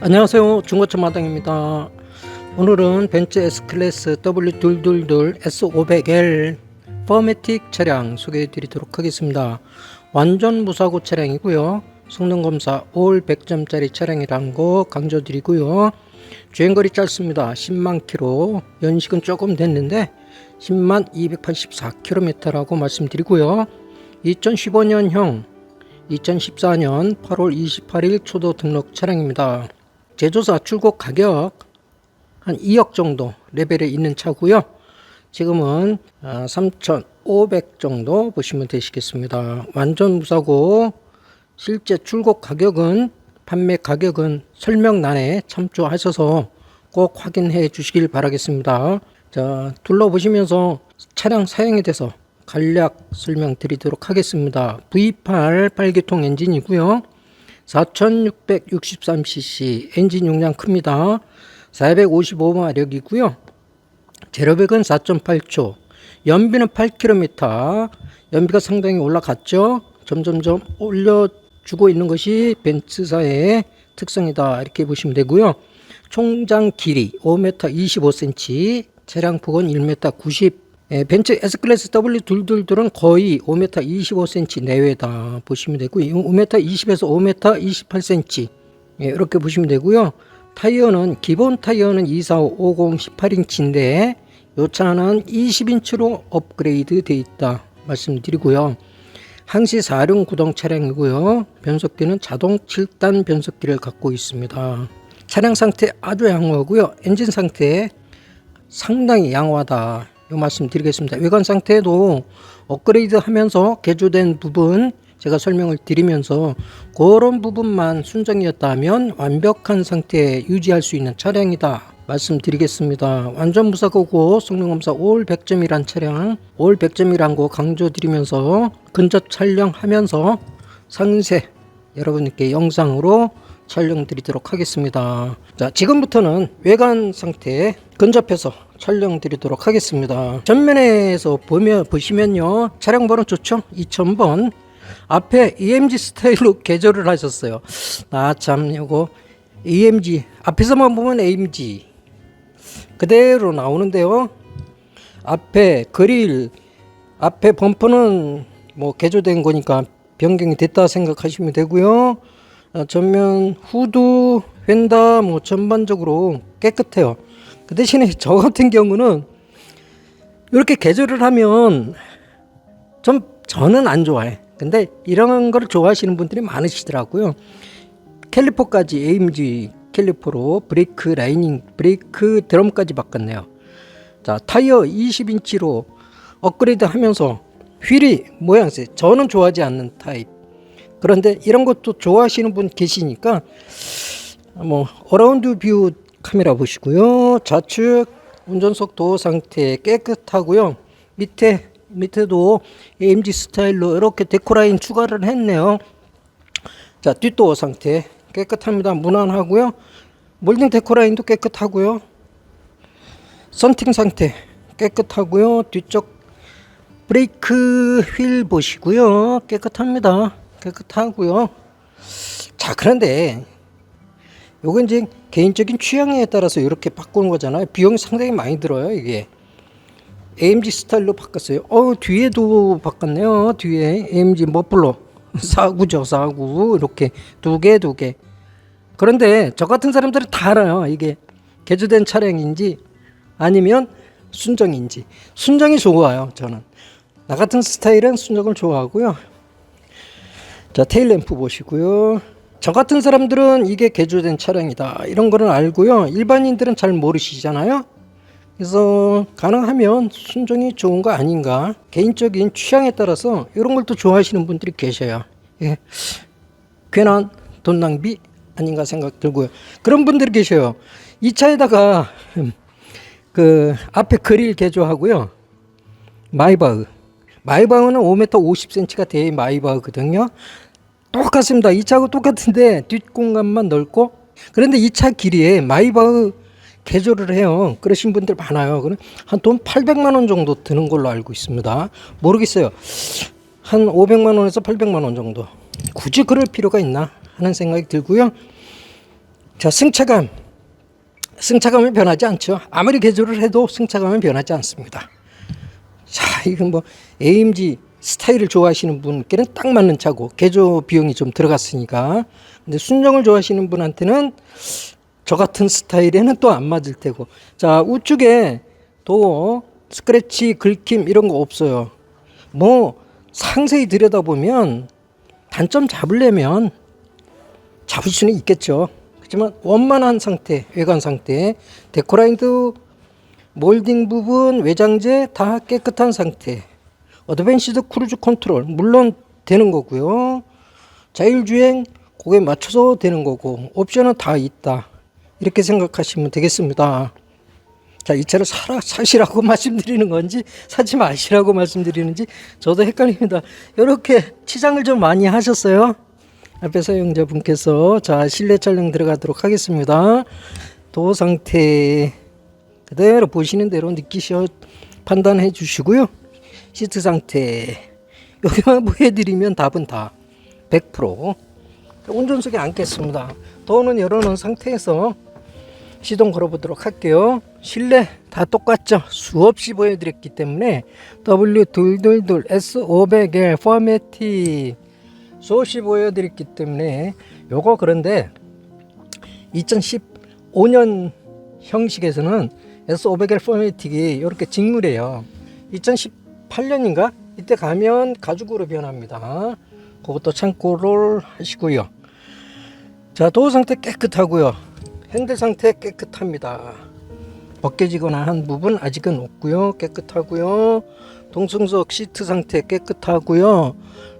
안녕하세요. 중고차 마당입니다. 오늘은 벤츠 S클래스 W222 S500L 퍼매틱 차량 소개해 드리도록 하겠습니다. 완전 무사고 차량이고요. 성능검사 올 100점짜리 차량이라는 거 강조 드리고요. 주행거리 짧습니다. 10만 킬로. 연식은 조금 됐는데 10만 284km라고 말씀드리고요. 2015년형 2014년 8월 28일 초도 등록 차량입니다. 제조사 출고 가격 한 2억 정도 레벨에 있는 차고요. 지금은 3,500 정도 보시면 되시겠습니다. 완전 무사고 실제 출고 가격은 판매 가격은 설명란에 참조하셔서 꼭 확인해 주시길 바라겠습니다. 자, 둘러보시면서 차량 사용에 대해서 간략 설명드리도록 하겠습니다. V8 8기통 엔진이고요. 4663cc 엔진 용량 큽니다. 455마력이고요. 제로백은 4.8초. 연비는 8km. 연비가 상당히 올라갔죠. 점점점 올려주고 있는 것이 벤츠사의 특성이다. 이렇게 보시면 되고요. 총장 길이 5m 25cm, 차량 폭은 1m 90 예, 벤츠 S클래스 W222는 거의 5m 25cm 내외다 보시면 되고요. 5m 20에서 5m 28cm 예, 이렇게 보시면 되고요. 타이어는 기본 타이어는 245 50 18인치인데 이 차는 20인치로 업그레이드 돼 있다 말씀드리고요. 항시 4륜 구동 차량이고요. 변속기는 자동 7단 변속기를 갖고 있습니다. 차량 상태 아주 양호하고요. 엔진 상태 상당히 양호하다. 이 말씀 드리겠습니다. 외관 상태도 업그레이드 하면서 개조된 부분 제가 설명을 드리면서 그런 부분만 순정이었다면 완벽한 상태 유지할 수 있는 차량이다 말씀드리겠습니다. 완전 무사고고 성능검사 올 100점이란 차량 올 100점이란 거 강조드리면서 근접 촬영하면서 상세 여러분께 영상으로 촬영 드리도록 하겠습니다. 자, 지금부터는 외관 상태 근접해서 촬영 드리도록 하겠습니다. 전면에서 보면, 보시면요. 차량 번호 좋죠? 2000번. 앞에 EMG 스타일로 개조를 하셨어요. 아, 참, 요거. EMG. 앞에서만 보면 AMG. 그대로 나오는데요. 앞에 그릴, 앞에 범퍼는 뭐 개조된 거니까 변경이 됐다 생각하시면 되고요. 어, 전면 후드 휀다 뭐 전반적으로 깨끗해요. 그 대신에 저 같은 경우는 이렇게 개조를 하면 좀 저는 안 좋아해. 근데 이런 걸 좋아하시는 분들이 많으시더라고요. 캘리퍼까지 AMG 캘리퍼로 브레이크 라이닝, 브레이크 드럼까지 바꿨네요. 자, 타이어 20인치로 업그레이드 하면서 휠이 모양새 저는 좋아하지 않는 타입. 그런데 이런 것도 좋아하시는 분 계시니까 뭐 어라운드 뷰 카메라 보시고요. 좌측 운전석 도어 상태 깨끗하고요. 밑에 밑에도 AMG 스타일로 이렇게 데코라인 추가를 했네요. 자, 뒷도어 상태 깨끗합니다. 무난하고요. 몰딩 데코라인도 깨끗하고요. 선팅 상태 깨끗하고요. 뒤쪽 브레이크 휠 보시고요. 깨끗합니다. 깨끗하고요. 자, 그런데 요건 이제 개인적인 취향에 따라서 이렇게 바꾸는 거잖아요. 비용이 상당히 많이 들어요, 이게. AMG 스타일로 바꿨어요. 어, 뒤에도 바꿨네요. 뒤에 AMG 머플러. 사구죠, 사구. 이렇게 두 개, 두 개. 그런데 저 같은 사람들은 다 알아요. 이게 개조된 차량인지 아니면 순정인지. 순정이 좋아요, 저는. 나 같은 스타일은 순정을 좋아하고요. 자, 테일 램프 보시고요. 저 같은 사람들은 이게 개조된 차량이다. 이런 거는 알고요. 일반인들은 잘 모르시잖아요. 그래서 가능하면 순정이 좋은 거 아닌가. 개인적인 취향에 따라서 이런 걸 또 좋아하시는 분들이 계셔요. 예. 괜한 돈 낭비 아닌가 생각 들고요. 그런 분들이 계셔요. 이 차에다가 그 앞에 그릴 개조하고요. 마이바흐. 마이바흐는 5m 50cm가 돼 마이바흐거든요. 똑같습니다. 이 차하고 똑같은데 뒷공간만 넓고 그런데 이 차 길이에 마이바흐 개조를 해요. 그러신 분들 많아요. 그럼 한돈 800만 원 정도 드는 걸로 알고 있습니다. 모르겠어요. 한 500만 원에서 800만 원 정도. 굳이 그럴 필요가 있나 하는 생각이 들고요. 자, 승차감. 승차감은 변하지 않죠. 아무리 개조를 해도 승차감은 변하지 않습니다. 자, 이건 뭐 AMG 스타일을 좋아하시는 분께는 딱 맞는 차고 개조 비용이 좀 들어갔으니까. 근데 순정을 좋아하시는 분한테는 저 같은 스타일에는 또 안 맞을 테고. 자, 우측에 도 스크래치, 긁힘 이런 거 없어요. 뭐 상세히 들여다보면 단점 잡으려면 잡을 수는 있겠죠. 그렇지만 원만한 상태, 외관 상태, 데코라인드 몰딩 부분, 외장재 다 깨끗한 상태. 어드밴시드 크루즈 컨트롤 물론 되는 거고요. 자율주행 그거에 맞춰서 되는 거고 옵션은 다 있다. 이렇게 생각하시면 되겠습니다. 자, 이 차를 사라, 사시라고 말씀드리는 건지 사지 마시라고 말씀드리는지 저도 헷갈립니다. 이렇게 치장을 좀 많이 하셨어요. 앞에 사용자분께서 자, 실내 촬영 들어가도록 하겠습니다. 도 상태 그대로 보시는 대로 느끼셔 판단해 주시고요. 시트 상태 여기만 보여드리면 답은 다 100% 운전석에 앉겠습니다. 도어는 열어놓은 상태에서 시동 걸어보도록 할게요. 실내 다 똑같죠. 수없이 보여드렸기 때문에 W222 S500L 포매틱 수없이 보여드렸기 때문에 요거 그런데 2015년 형식에서는 S500L 포매틱이 이렇게 직물이에요. 2018년인가 이때 가면 가죽으로 변합니다. 그것도 참고를 하시고요. 자 도어 상태 깨끗하고요. 핸들 상태 깨끗합니다. 벗겨지거나 한 부분 아직은 없고요. 깨끗하고요. 동승석 시트 상태 깨끗하고요.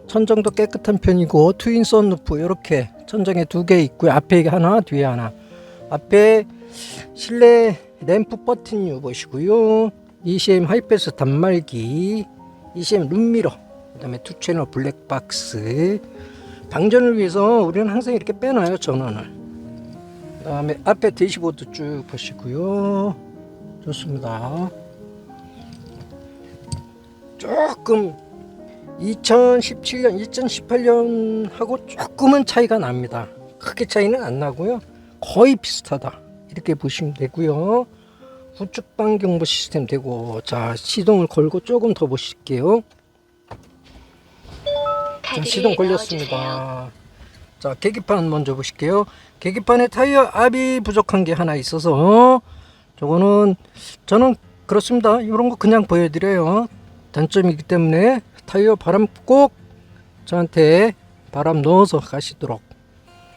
천정도 깨끗한 편이고 트윈 썬루프 이렇게 천정에 두 개 있고요. 앞에 하나, 뒤에 하나. 앞에 실내 램프 버튼유 보시고요. ECM 하이패스 단말기, ECM 룸미러, 그 다음에 투 채널 블랙박스. 방전을 위해서 우리는 항상 이렇게 빼놔요 전원을. 그 다음에 앞에 대시보드 쭉 보시고요. 좋습니다. 조금 2017년, 2018년 하고 조금은 차이가 납니다. 크게 차이는 안 나고요. 거의 비슷하다. 이렇게 보시면 되고요. 우측 방경보 시스템 되고 자 시동을 걸고 조금 더 보실게요. 자, 시동 걸렸습니다. 자, 계기판 먼저 보실게요. 계기판에 타이어 압이 부족한 게 하나 있어서 저거는 저는 그렇습니다. 이런 거 그냥 보여드려요. 단점이기 때문에 타이어 바람 꼭 저한테 바람 넣어서 가시도록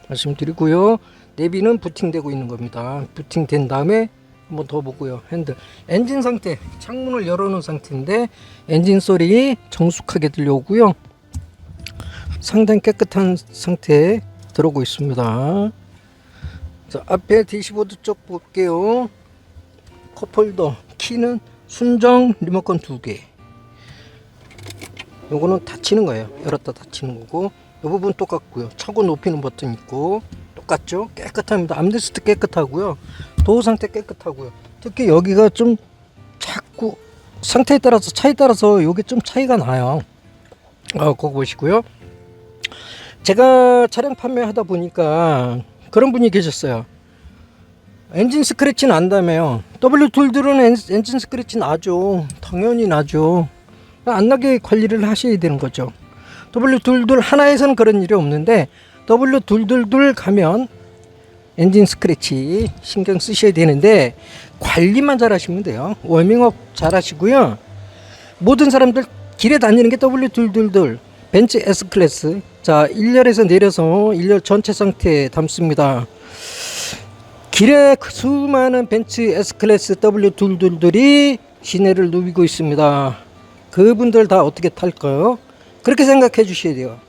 말씀드리고요. 내비는 부팅되고 있는 겁니다. 부팅된 다음에 한번 더 보고요. 핸들 엔진 상태 창문을 열어놓은 상태인데 엔진 소리 정숙하게 들려오고요. 상당히 깨끗한 상태에 들어오고 있습니다. 자, 앞에 대시보드 쪽 볼게요. 컵홀더, 키는 순정 리모컨 두 개. 요거는 닫히는 거예요. 열었다 닫히는 거고. 이 부분 똑같고요. 차고 높이는 버튼 있고 똑같죠? 깨끗합니다. 암레스트 깨끗하고요. 도어 상태 깨끗하고요. 특히 여기가 좀 자꾸 상태에 따라서 차에 따라서 요게 좀 차이가 나요. 아, 그거 보시고요. 제가 차량 판매하다 보니까 그런 분이 계셨어요. 엔진 스크래치 난다며요. W 툴들은 엔- 엔진 스크래치 나죠. 당연히 나죠. 안 나게 관리를 하셔야 되는 거죠. W 툴들 하나에서는 그런 일이 없는데 W 툴툴툴 가면 엔진 스크래치 신경 쓰셔야 되는데 관리만 잘 하시면 돼요. 워밍업 잘 하시고요. 모든 사람들 길에 다니는 게 W 둘둘둘 벤츠 S 클래스 자 1열에서 내려서 1열 전체 상태 담습니다. 길에 그 수많은 벤츠 S 클래스 W 둘둘들이 시내를 누비고 있습니다. 그분들 다 어떻게 탈까요? 그렇게 생각해 주셔야 돼요.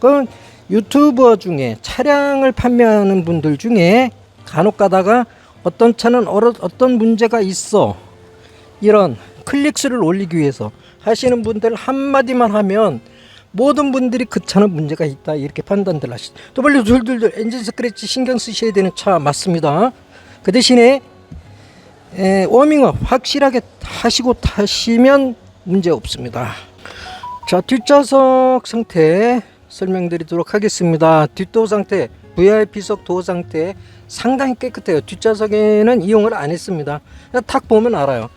그건 유튜버 중에 차량을 판매하는 분들 중에 간혹 가다가 어떤 차는 어떤 문제가 있어. 이런 클릭수를 올리기 위해서 하시는 분들 한마디만 하면 모든 분들이 그 차는 문제가 있다. 이렇게 판단들 하시 W 둘둘둘 엔진 스크래치 신경 쓰셔야 되는 차 맞습니다. 그 대신에 에, 워밍업 확실하게 하시고 타시면 문제 없습니다. 자 뒷좌석 상태 설명드리도록 하겠습니다 뒷도 상태 VIP석 도어 상태 상당히 깨끗해요. 뒷좌석에는 이용을 안 했습니다. 탁 보면 알아요.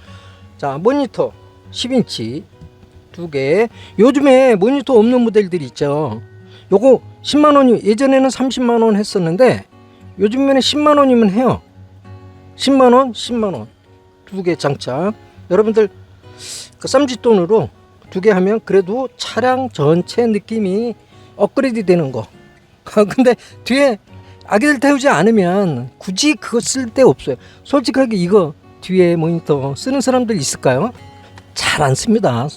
자, 모니터 10인치 두 개. 요즘에 모니터 없는 모델들이 있죠. 요거 10만 원이 예전에는 30만 원 했었는데 요즘에는 10만 원이면 해요. 10만 원, 10만 원. 두 개 장착. 여러분들 그 쌈짓 돈으로 두 개 하면 그래도 차량 전체 느낌이 업그레이드 되는 거. 아, 근데 뒤에 아기들 태우지 않으면 굳이 그거 쓸 데 없어요. 솔직하게 이거 뒤에 모니터 쓰는 사람들 있을까요? 잘 안 씁니다.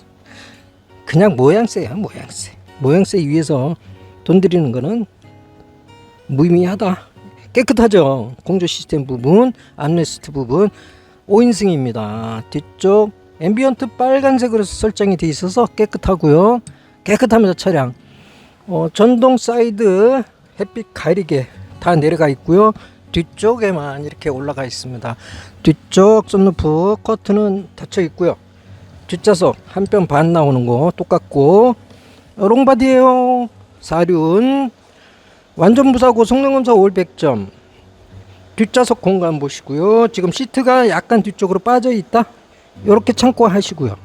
그냥 모양새야, 모양새. 모양새 위해서 돈 들이는 거는 무의미하다. 깨끗하죠. 공조 시스템 부분, 암레스트 부분 5인승입니다. 뒤쪽 앰비언트 빨간색으로 설정이 돼 있어서 깨끗하고요. 깨끗합니다 차량. 어, 전동 사이드 햇빛 가리개 다 내려가 있고요. 뒤쪽에만 이렇게 올라가 있습니다. 뒤쪽 썬루프 커튼은 닫혀 있고요. 뒷좌석 한 뼘 반 나오는 거 똑같고 어, 롱바디에요. 사륜 완전 무사고 성능 검사 올 100점. 뒷좌석 공간 보시고요. 지금 시트가 약간 뒤쪽으로 빠져 있다. 이렇게 참고하시고요.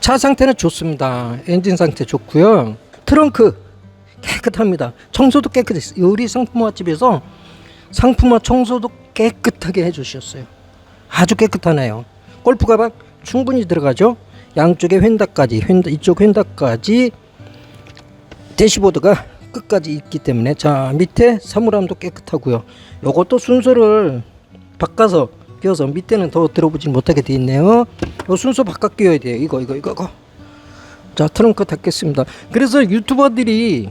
차 상태는 좋습니다. 엔진 상태 좋고요. 트렁크 깨끗합니다. 청소도 깨끗했어요. 우리 상품화 집에서 상품화 청소도 깨끗하게 해주셨어요. 아주 깨끗하네요. 골프 가방 충분히 들어가죠. 양쪽에 휀다까지, 휀다, 이쪽 휀다까지 대시보드가 끝까지 있기 때문에 자 밑에 사물함도 깨끗하고요. 요것도 순서를 바꿔서 끼워서 밑에는 더 들어보지 못하게 돼 있네요. 요 순서 바꿔 끼워야 돼요. 이거 이거 이거 이거. 자 트렁크 닫겠습니다. 그래서 유튜버들이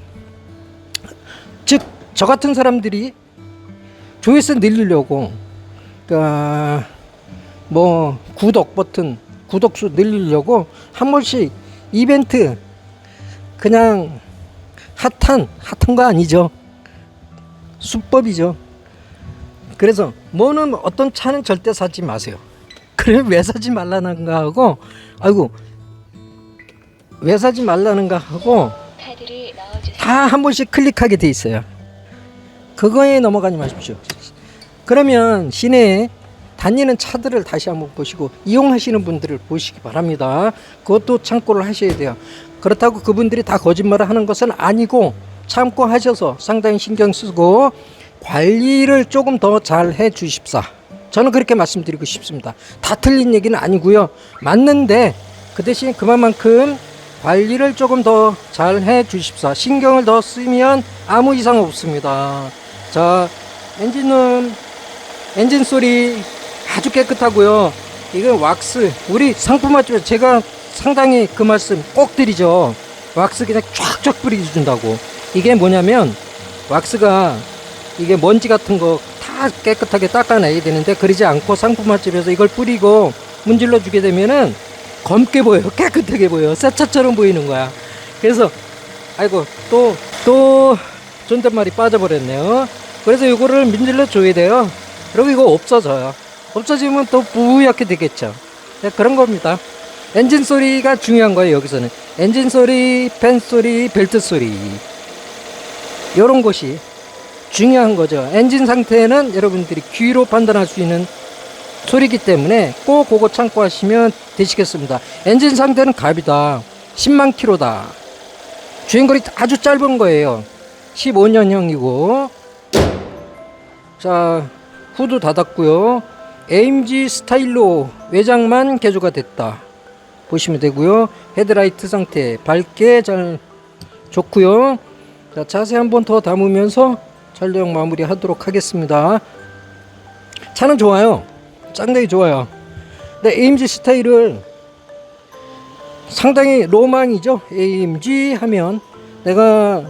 즉 저 같은 사람들이 조회수 늘리려고 그러니까 뭐 구독 버튼 구독수 늘리려고 한 번씩 이벤트 그냥 핫한 핫한 거 아니죠? 수법이죠. 그래서 뭐는 어떤 차는 절대 사지 마세요. 그래 왜 사지 말라는가 하고 아이고 왜 사지 말라는가 하고. 다 한 번씩 클릭하게 돼 있어요. 그거에 넘어가지 마십시오. 그러면 시내에 다니는 차들을 다시 한번 보시고 이용하시는 분들을 보시기 바랍니다. 그것도 참고를 하셔야 돼요. 그렇다고 그분들이 다 거짓말을 하는 것은 아니고 참고하셔서 상당히 신경 쓰고 관리를 조금 더 잘 해 주십사. 저는 그렇게 말씀드리고 싶습니다. 다 틀린 얘기는 아니고요. 맞는데 그 대신 그만큼 관리를 조금 더 잘 해 주십사. 신경을 더 쓰면 아무 이상 없습니다. 자, 엔진은 엔진 소리 아주 깨끗하고요. 이건 왁스. 우리 상품화집에 제가 상당히 그 말씀 꼭 드리죠. 왁스 그냥 쫙쫙 뿌려준다고. 이게 뭐냐면 왁스가 이게 먼지 같은 거 다 깨끗하게 닦아내야 되는데 그러지 않고 상품화집에서 이걸 뿌리고 문질러 주게 되면은 검게 보여요. 깨끗하게 보여요. 새 차처럼 보이는 거야. 그래서 아이고 또 또 존댓말이 빠져버렸네요. 그래서 이거를 문질러 줘야 돼요. 그리고 이거 없어져요. 없어지면 또 뿌옇게 되겠죠. 네, 그런 겁니다. 엔진 소리가 중요한 거예요. 여기서는 엔진 소리, 팬 소리, 벨트 소리 이런 것이 중요한 거죠. 엔진 상태는 여러분들이 귀로 판단할 수 있는 소리기 때문에 꼭 그거 참고하시면 되시겠습니다. 엔진 상태는 갑이다. 10만 킬로다. 주행거리 아주 짧은 거예요. 15년형이고. 자, 후드 닫았고요. AMG 스타일로 외장만 개조가 됐다. 보시면 되고요. 헤드라이트 상태 밝게 잘 좋고요. 자, 자세 한번 더 담으면서 촬영 마무리 하도록 하겠습니다. 차는 좋아요. 짱대기 좋아요. 근데 AMG 스타일을 상당히 로망이죠. AMG 하면 내가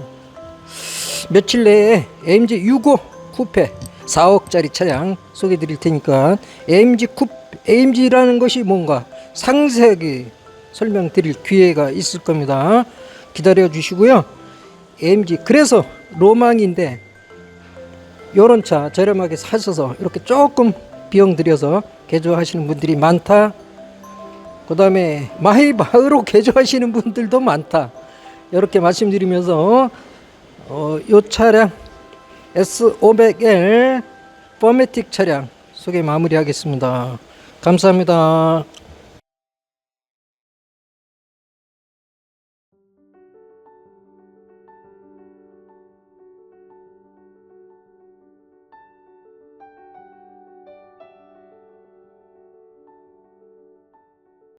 며칠 내에 AMG 65 쿠페 4억짜리 차량 소개해 드릴 테니까 AMG 쿠 AMG라는 것이 뭔가 상세하게 설명드릴 기회가 있을 겁니다. 기다려 주시고요. AMG 그래서 로망인데 요런 차 저렴하게 사셔서 이렇게 조금 비용 들여서 개조하시는 분들이 많다. 그 다음에 마이바흐로 개조하시는 분들도 많다. 이렇게 말씀드리면서 어, 요 차량 S500L 포매틱 차량 소개 마무리하겠습니다. 감사합니다.